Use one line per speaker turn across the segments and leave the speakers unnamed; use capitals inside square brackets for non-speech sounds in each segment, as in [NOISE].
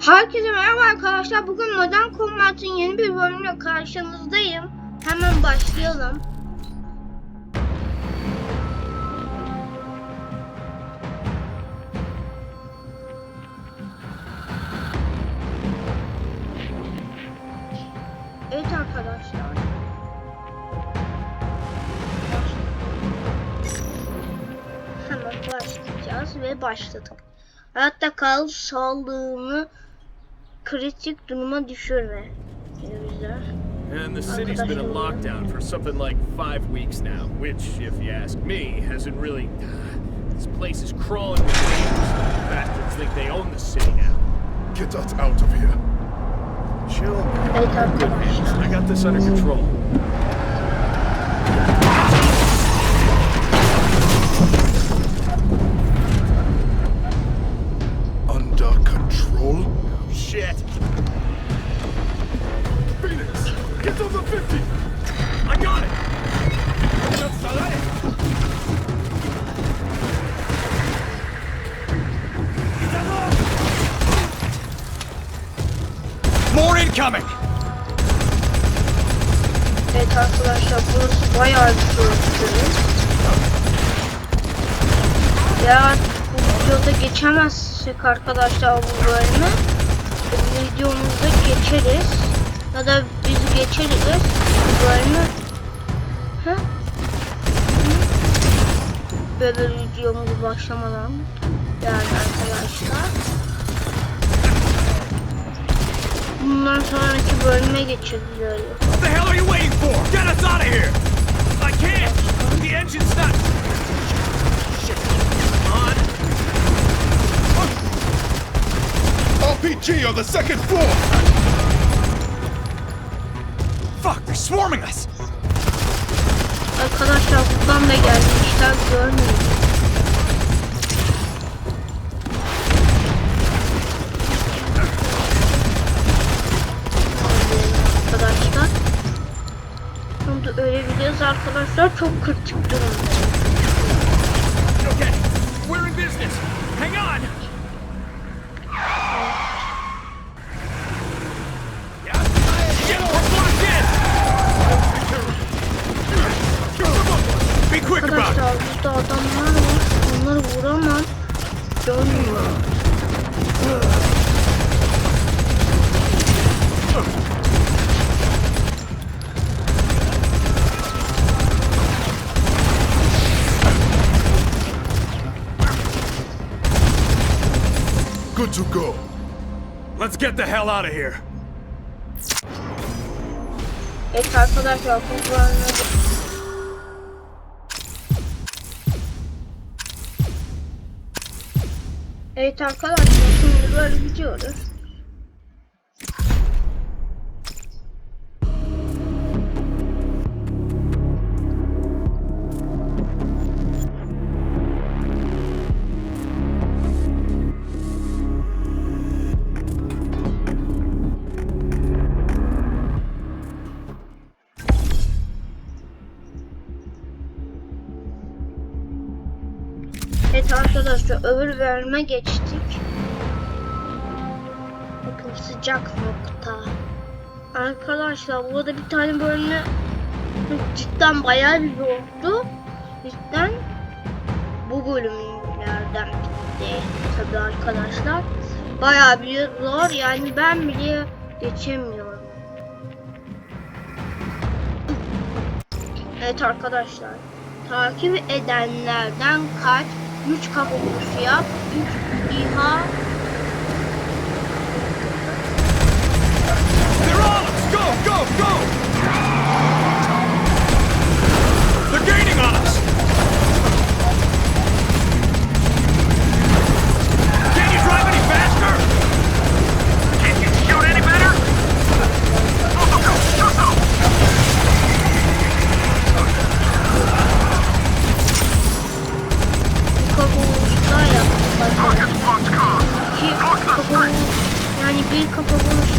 Herkese merhaba arkadaşlar. Bugün Modern Combat'ın yeni bir bölümüyle karşınızdayım. Hemen başlayalım. Evet arkadaşlar. Hemen başlayacağız ve başladık. Hayatta kal sağlığını kritik duruma düşürme.
And the city's been in lockdown for something like five weeks now, which, if you ask me, hasn't really. [SIGHS] This place is crawling with dangers. Bastards think they own the city now.
Get us out of here.
Chill.
Evet arkadaşlar.
I got this under control.
More incoming!
Evet arkadaşlar burası bayağı bir soğuktu. Ya bu videoda geçemezsek arkadaşlar bu bölümü bu videomuzda geçeriz. Ya da biz geçeriz bu bölümü. Ha? Böyle videomuzu başlamadan yani arkadaşlar. Bundan sonraki bölüme geçebiliriz.
What the hell are you waiting for? Get us out of here!
I can't. The engine's not. Shit. On.
RPG on the second floor!
Fuck, they're swarming us!
Arkadaşlar buradan da gelmişler görmüyor. Bunu da ölebiliriz arkadaşlar. Çok kritik durumda.
Okay. We're in business. Hang on.
Good to go.
Let's get the hell out of here!
Evet arkadaşlar bölümde Evet arkadaşlar şimdi böyle gidiyoruz. Evet arkadaşlar öbür bölüme geçtik. Bakın sıcak nokta. Arkadaşlar burada bir tane bölümü cidden bayağı bir zordu. Cidden bu bölümlerden bitti. Tabi arkadaşlar. Bayağı bir zor yani ben bile geçemiyorum. Evet arkadaşlar. Takip edenlerden kaç? 3 kapı vuruşu yap. 3 İHA. Bir kapı vuruşu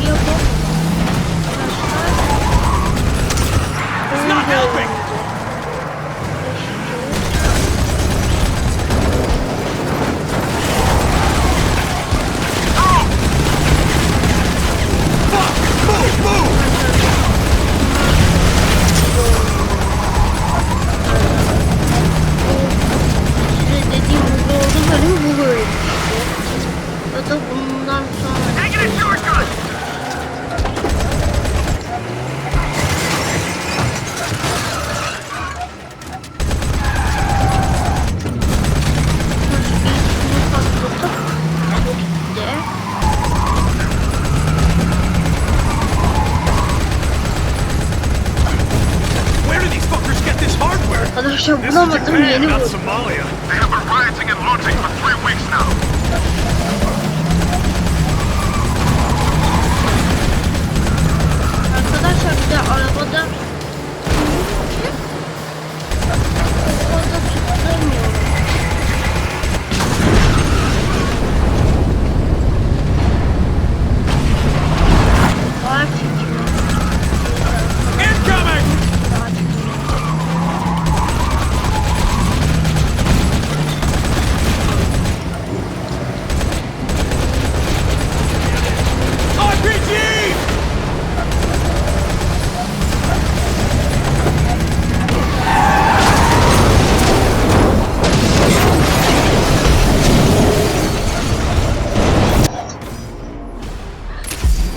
it's not somalia they have şey bulamadım yeni buldum.
Arkadaşlar bir de arabada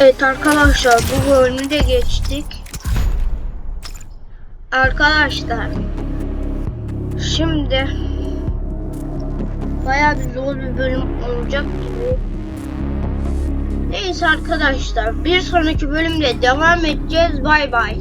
Evet arkadaşlar bu bölümü de geçtik. Arkadaşlar şimdi bayağı bir zor bir bölüm olacak gibi. Neyse arkadaşlar bir sonraki bölümde devam edeceğiz. Bay bay.